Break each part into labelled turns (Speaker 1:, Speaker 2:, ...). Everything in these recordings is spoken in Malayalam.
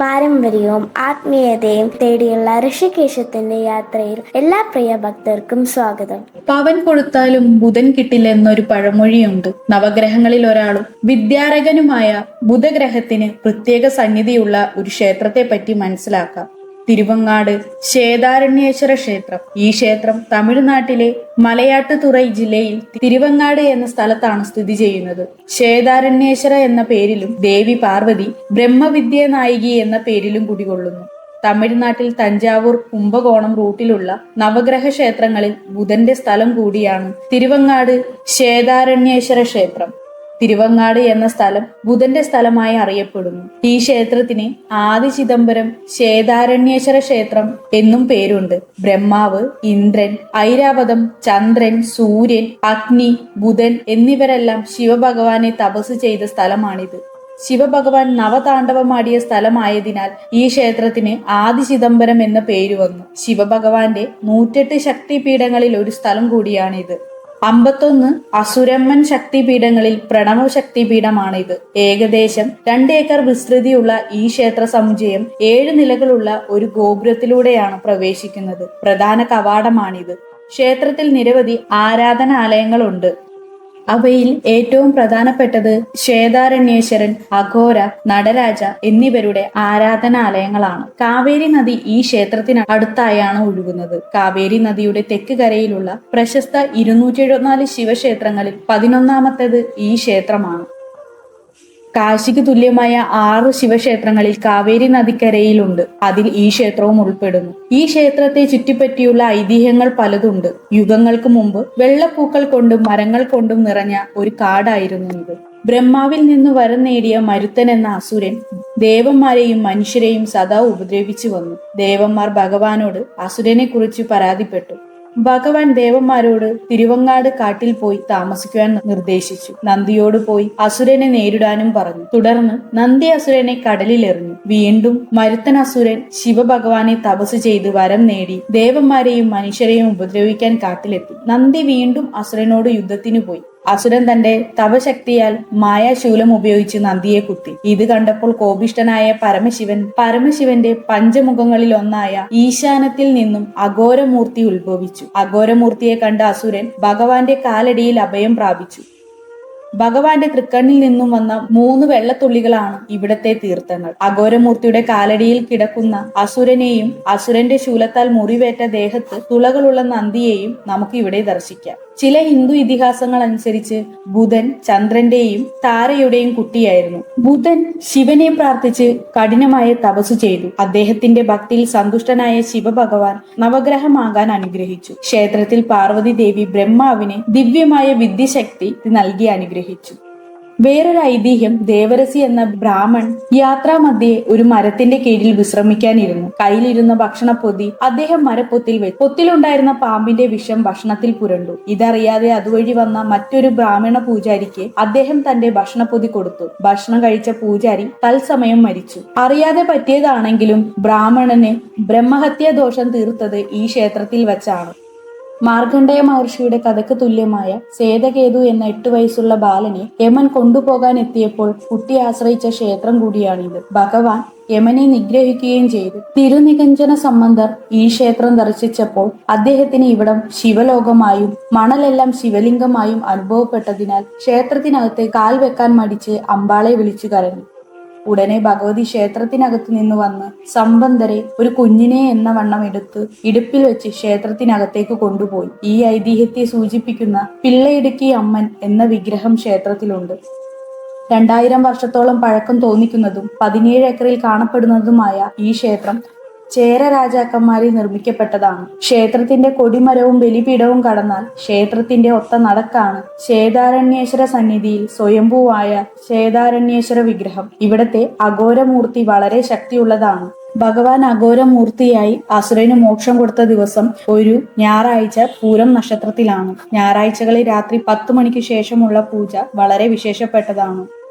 Speaker 1: പാരമ്പര്യവും ആത്മീയതയും തേടിയുള്ള ഋഷികേശത്തിന്റെ യാത്രയിൽ എല്ലാ പ്രിയ ഭക്തർക്കും സ്വാഗതം.
Speaker 2: പവൻ കൊടുത്താലും ബുധൻ കിട്ടില്ല എന്നൊരു പഴമൊഴിയുണ്ട്. നവഗ്രഹങ്ങളിൽ ഒരാളും വിദ്യാരകനുമായ ബുധഗ്രഹത്തിന് പ്രത്യേക സന്നിധിയുള്ള ഒരു ക്ഷേത്രത്തെ പറ്റി മനസ്സിലാക്കാം. തിരുവങ്ങാട് ശേതാരണ്യേശ്വര ക്ഷേത്രം. ഈ ക്ഷേത്രം തമിഴ്നാട്ടിലെ മലയാട്ടുതുറൈ ജില്ലയിൽ തിരുവങ്ങാട് എന്ന സ്ഥലത്താണ് സ്ഥിതി ചെയ്യുന്നത്. ശേതാരണ്യേശ്വര എന്ന പേരിലും ദേവി പാർവതി ബ്രഹ്മവിദ്യ നായികി എന്ന പേരിലും കുടികൊള്ളുന്നു. തമിഴ്നാട്ടിൽ തഞ്ചാവൂർ കുംഭകോണം റൂട്ടിലുള്ള നവഗ്രഹ ക്ഷേത്രങ്ങളിൽ ബുധന്റെ സ്ഥലം കൂടിയാണ് തിരുവങ്ങാട് ശേതാരണ്യേശ്വര ക്ഷേത്രം. തിരുവങ്ങാട് എന്ന സ്ഥലം ബുധന്റെ സ്ഥലമായി അറിയപ്പെടുന്നു. ഈ ക്ഷേത്രത്തിന് ആദി ചിദംബരം ശേതാരണ്യേശ്വര ക്ഷേത്രം എന്നും പേരുണ്ട്. ബ്രഹ്മാവ് ഇന്ദ്രൻ ഐരാവതം ചന്ദ്രൻ സൂര്യൻ അഗ്നി ബുധൻ എന്നിവരെല്ലാം ശിവഭഗവാനെ തപസ് ചെയ്ത സ്ഥലമാണിത്. ശിവഭഗവാൻ നവതാണ്ഡവമാടിയ സ്ഥലമായതിനാൽ ഈ ക്ഷേത്രത്തിന് ആദി ചിദംബരം എന്ന പേര് വന്നു. ശിവഭഗവാന്റെ നൂറ്റെട്ട് ശക്തിപീഠങ്ങളിൽ ഒരു സ്ഥലം കൂടിയാണിത്. അമ്പത്തൊന്ന് അസുരമ്മൻ ശക്തിപീഠങ്ങളിൽ പ്രണവ ശക്തിപീഠമാണ് ഇത് ഏകദേശം രണ്ട് ഏക്കർ വിസ്തൃതിയുള്ള ഈ ക്ഷേത്ര സമുച്ചയം ഏഴ് നിലകളുള്ള ഒരു ഗോപുരത്തിലൂടെയാണ് പ്രവേശിക്കുന്നത്. പ്രധാന കവാടമാണിത്. ക്ഷേത്രത്തിൽ നിരവധി ആരാധനാലയങ്ങളുണ്ട്. അവയിൽ ഏറ്റവും പ്രധാനപ്പെട്ടത് ശ്വേതാരണ്യേശ്വരൻ അഘോര നടരാജ എന്നിവരുടെ ആരാധനാലയങ്ങളാണ്. കാവേരി നദി ഈ ക്ഷേത്രത്തിന് അടുത്തായാണ് ഒഴുകുന്നത്. കാവേരി നദിയുടെ തെക്ക് കരയിലുള്ള പ്രശസ്ത ഇരുന്നൂറ്റി എഴുപത്തിനാല് ശിവക്ഷേത്രങ്ങളിൽ പതിനൊന്നാമത്തേത് ഈ ക്ഷേത്രമാണ്. കാശിക്ക് തുല്യമായ ആറ് ശിവക്ഷേത്രങ്ങളിൽ കാവേരി നദിക്കരയിലുണ്ട്. അതിൽ ഈ ക്ഷേത്രവും ഉൾപ്പെടുന്നു. ഈ ക്ഷേത്രത്തെ ചുറ്റിപ്പറ്റിയുള്ള ഐതിഹ്യങ്ങൾ പലതുണ്ട്. യുഗങ്ങൾക്ക് മുമ്പ് വെള്ളപ്പൂക്കൾ കൊണ്ടും മരങ്ങൾ കൊണ്ടും നിറഞ്ഞ ഒരു കാടായിരുന്നു ഇത്. ബ്രഹ്മാവിൽ നിന്ന് വരം നേടിയ മരുത്തൻ എന്ന അസുരൻ ദേവന്മാരെയും മനുഷ്യരെയും സദാ ഉപദ്രവിച്ചു വന്നു. ദേവന്മാർ ഭഗവാനോട് അസുരനെ കുറിച്ച് പരാതിപ്പെട്ടു. ഭഗവാൻ ദേവന്മാരോട് തിരുവങ്ങാട് കാട്ടിൽ പോയി താമസിക്കുവാൻ നിർദ്ദേശിച്ചു. നന്ദിയോട് പോയി അസുരനെ നേരിടാനും പറഞ്ഞു. തുടർന്ന് നന്ദി അസുരനെ കടലിലെറിഞ്ഞു. വീണ്ടും മരുത്തൻ അസുരൻ ശിവഭഗവാനെ തപസ് ചെയ്ത് വരം നേടി. ദേവന്മാരെയും മനുഷ്യരെയും ഉപദ്രവിക്കാൻ കാട്ടിലെത്തി. നന്ദി വീണ്ടും അസുരനോട് യുദ്ധത്തിനു പോയി. അസുരൻ തന്റെ തപശക്തിയാൽ മായാശൂലം ഉപയോഗിച്ച് നന്ദിയെ കുത്തി. ഇത് കണ്ടപ്പോൾ കോപിഷ്ടനായ പരമശിവൻ പരമശിവന്റെ പഞ്ചമുഖങ്ങളിൽ ഒന്നായ ഈശാനത്തിൽ നിന്നും അഘോരമൂർത്തി ഉത്ഭവിച്ചു. അഘോരമൂർത്തിയെ കണ്ട അസുരൻ ഭഗവാന്റെ കാലടിയിൽ അഭയം പ്രാപിച്ചു. ഭഗവാന്റെ തൃക്കണ്ണിൽ നിന്നും വന്ന മൂന്ന് വെള്ളത്തുള്ളികളാണ് ഇവിടത്തെ തീർത്ഥങ്ങൾ. അഘോരമൂർത്തിയുടെ കാലടിയിൽ കിടക്കുന്ന അസുരനെയും അസുരന്റെ ശൂലത്താൽ മുറിവേറ്റ ദേഹത്ത് തുളകളുള്ള നന്ദിയെയും നമുക്ക് ഇവിടെ ദർശിക്കാം. ചില ഹിന്ദു ഇതിഹാസങ്ങൾ അനുസരിച്ച് ബുധൻ ചന്ദ്രന്റെയും താരയുടെയും കുട്ടിയായിരുന്നു. ബുധൻ ശിവനെ പ്രാർത്ഥിച്ച് കഠിനമായ തപസ് ചെയ്തു. അദ്ദേഹത്തിന്റെ ഭക്തിയിൽ സന്തുഷ്ടനായ ശിവഭഗവാൻ നവഗ്രഹമാകാൻ അനുഗ്രഹിച്ചു. ക്ഷേത്രത്തിൽ പാർവതി ദേവി ബ്രഹ്മാവിന് ദിവ്യമായ വിദ്യശക്തി നൽകി അനുഗ്രഹിച്ചു. വേറൊരു ഐതിഹ്യം ദേവരസി എന്ന ബ്രാഹ്മൺ യാത്രാമധ്യേ ഒരു മരത്തിന്റെ കീഴിൽ വിശ്രമിക്കാനിരുന്നു. കയ്യിലിരുന്ന ഭക്ഷണപ്പൊതി അദ്ദേഹം മരപ്പൊത്തിൽ വെച്ചു പൊത്തിലുണ്ടായിരുന്ന പാമ്പിന്റെ വിഷം ഭക്ഷണത്തിൽ പുരണ്ടു. ഇതറിയാതെ അതുവഴി വന്ന മറ്റൊരു ബ്രാഹ്മണ പൂജാരിക്ക് അദ്ദേഹം തന്റെ ഭക്ഷണപ്പൊതി കൊടുത്തു. ഭക്ഷണം കഴിച്ച പൂജാരി തത്സമയം മരിച്ചു. അറിയാതെ പറ്റിയതാണെങ്കിലും ബ്രാഹ്മണന് ബ്രഹ്മഹത്യാ ദോഷം തീർത്തത് ഈ ക്ഷേത്രത്തിൽ വെച്ചാണ്. മാർക്കണ്ഡേയ മഹർഷിയുടെ കഥയ്ക്ക് തുല്യമായ സേതകേതു എന്ന എട്ട് വയസ്സുള്ള ബാലനെ യമൻ കൊണ്ടുപോകാൻ എത്തിയപ്പോൾ കുട്ടി ആശ്രയിച്ച ക്ഷേത്രം കൂടിയാണിത്. ഭഗവാൻ യമനെ നിഗ്രഹിക്കുകയും ചെയ്തു. തിരുനികഞ്ജന സംബന്ധർ ഈ ക്ഷേത്രം ദർശിച്ചപ്പോൾ അദ്ദേഹത്തിന് ഇവിടം ശിവലോകമായും മണലെല്ലാം ശിവലിംഗമായും അനുഭവപ്പെട്ടതിനാൽ ക്ഷേത്രത്തിനകത്ത് കാൽ വെക്കാൻ മടിച്ച് അമ്പാളെ വിളിച്ചു കരഞ്ഞു. ഉടനെ ഭഗവതി ക്ഷേത്രത്തിനകത്ത് നിന്ന് വന്ന് സംബന്ധരെ ഒരു കുഞ്ഞിനെ എന്ന വണ്ണം എടുത്ത് ഇടുപ്പിൽ വെച്ച് ക്ഷേത്രത്തിനകത്തേക്ക് കൊണ്ടുപോയി. ഈ ഐതിഹ്യത്തെ സൂചിപ്പിക്കുന്ന പിള്ളയിടുക്കി അമ്മൻ എന്ന വിഗ്രഹം ക്ഷേത്രത്തിലുണ്ട്. രണ്ടായിരം വർഷത്തോളം പഴക്കം തോന്നിക്കുന്നതും പതിനേഴ് ഏക്കറിൽ കാണപ്പെടുന്നതുമായ ഈ ക്ഷേത്രം ചേര രാജാക്കന്മാരിൽ നിർമ്മിക്കപ്പെട്ടതാണ്. ക്ഷേത്രത്തിന്റെ കൊടിമരവും ബലിപീഠവും കടന്നാൽ ക്ഷേത്രത്തിന്റെ ഒത്ത നടക്കാണ് ശേതാരണ്യേശ്വര സന്നിധിയിൽ സ്വയംഭൂവായ ശേതാരണ്യേശ്വര വിഗ്രഹം. ഇവിടത്തെ അഘോരമൂർത്തി വളരെ ശക്തിയുള്ളതാണ്. ഭഗവാൻ അഘോരമൂർത്തിയായി അസുരന് മോക്ഷം കൊടുത്ത ദിവസം ഒരു ഞായറാഴ്ച പൂരം നക്ഷത്രത്തിലാണ്. ഞായറാഴ്ചകളിൽ രാത്രി പത്ത് മണിക്ക് ശേഷമുള്ള പൂജ വളരെ വിശേഷപ്പെട്ടതാണ്.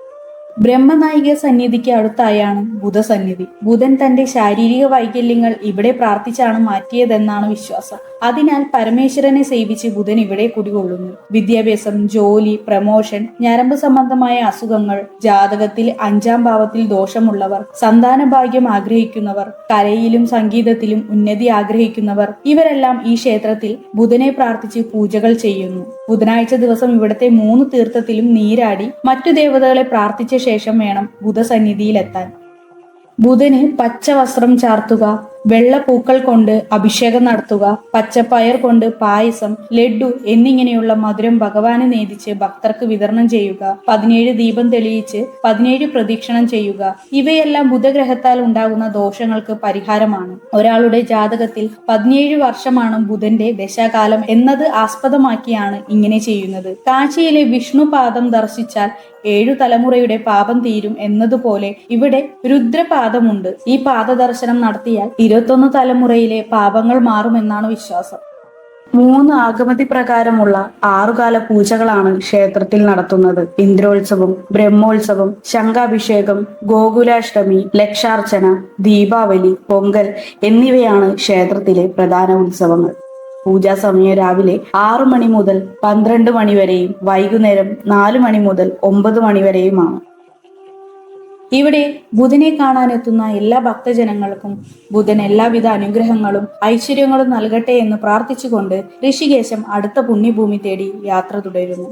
Speaker 2: ബ്രഹ്മനായിക സന്നിധിക്ക് അടുത്തായാണ് ബുധസന്നിധി. ബുധൻ തന്റെ ശാരീരിക വൈകല്യങ്ങൾ ഇവിടെ പ്രാർത്ഥിച്ചാണ് മാറ്റിയതെന്നാണ് വിശ്വാസം. അതിനാൽ പരമേശ്വരനെ സേവിച്ച് ബുധൻ ഇവിടെ കുടികൊള്ളുന്നു. വിദ്യാഭ്യാസം ജോലി പ്രമോഷൻ ഞരമ്പ് സംബന്ധമായ അസുഖങ്ങൾ ജാതകത്തിൽ അഞ്ചാം ഭാവത്തിൽ ദോഷമുള്ളവർ സന്താന ഭാഗ്യം ആഗ്രഹിക്കുന്നവർ കലയിലും സംഗീതത്തിലും ഉന്നതി ആഗ്രഹിക്കുന്നവർ ഇവരെല്ലാം ഈ ക്ഷേത്രത്തിൽ ബുധനെ പ്രാർത്ഥിച്ച് പൂജകൾ ചെയ്യുന്നു. ബുധനാഴ്ച ദിവസം ഇവിടത്തെ മൂന്ന് തീർത്ഥത്തിലും നീരാടി മറ്റു ദേവതകളെ പ്രാർത്ഥിച്ച ശേഷം വേണം ബുധസന്നിധിയിലെത്താൻ ബുധന് പച്ച വസ്ത്രം ചാർത്തുക. വെള്ള പൂക്കൾ കൊണ്ട് അഭിഷേകം നടത്തുക പച്ചപ്പയർ കൊണ്ട് പായസം ലഡു എന്നിങ്ങനെയുള്ള മധുരം ഭഗവാനെ നേദിച്ച് ഭക്തർക്ക് വിതരണം ചെയ്യുക പതിനേഴ് ദീപം തെളിയിച്ച് പതിനേഴ് പ്രദീക്ഷണം ചെയ്യുക. ഇവയെല്ലാം ബുധഗ്രഹത്താൽ ഉണ്ടാകുന്ന ദോഷങ്ങൾക്ക് പരിഹാരമാണ്. ഒരാളുടെ ജാതകത്തിൽ പതിനേഴ് വർഷമാണ് ബുധന്റെ ദശാകാലം എന്നത് ആസ്പദമാക്കിയാണ് ഇങ്ങനെ ചെയ്യുന്നത്. കാശിയിലെ വിഷ്ണുപാദം ദർശിച്ചാൽ ഏഴു തലമുറയുടെ പാപം തീരും എന്നതുപോലെ ഇവിടെ രുദ്രപാദമുണ്ട്. ഈ പാദദർശനം നടത്തിയാൽ ഇരുപത്തൊന്ന് തലമുറയിലെ പാപങ്ങൾ മാറുമെന്നാണ് വിശ്വാസം. മൂന്ന് ആഗമതി പ്രകാരമുള്ള ആറുകാല പൂജകളാണ് ക്ഷേത്രത്തിൽ നടത്തുന്നത്. ഇന്ദ്രോത്സവം ബ്രഹ്മോത്സവം ശംഖാഭിഷേകം ഗോകുലാഷ്ടമി ലക്ഷാർച്ചന ദീപാവലി പൊങ്കൽ എന്നിവയാണ് ക്ഷേത്രത്തിലെ പ്രധാന ഉത്സവങ്ങൾ. പൂജാ സമയം രാവിലെ ആറു മണി മുതൽ പന്ത്രണ്ട് മണി വരെയും വൈകുന്നേരം നാലു മണി മുതൽ ഒമ്പത് മണി വരെയുമാണ്. ഇവിടെ ബുധനെ കാണാനെത്തുന്ന എല്ലാ ഭക്തജനങ്ങൾക്കും ബുധൻ എല്ലാവിധ അനുഗ്രഹങ്ങളും ഐശ്വര്യങ്ങളും നൽകട്ടെ എന്ന് പ്രാർത്ഥിച്ചുകൊണ്ട് ഋഷികേശം അടുത്ത പുണ്യഭൂമി തേടി യാത്ര തുടരുന്നു.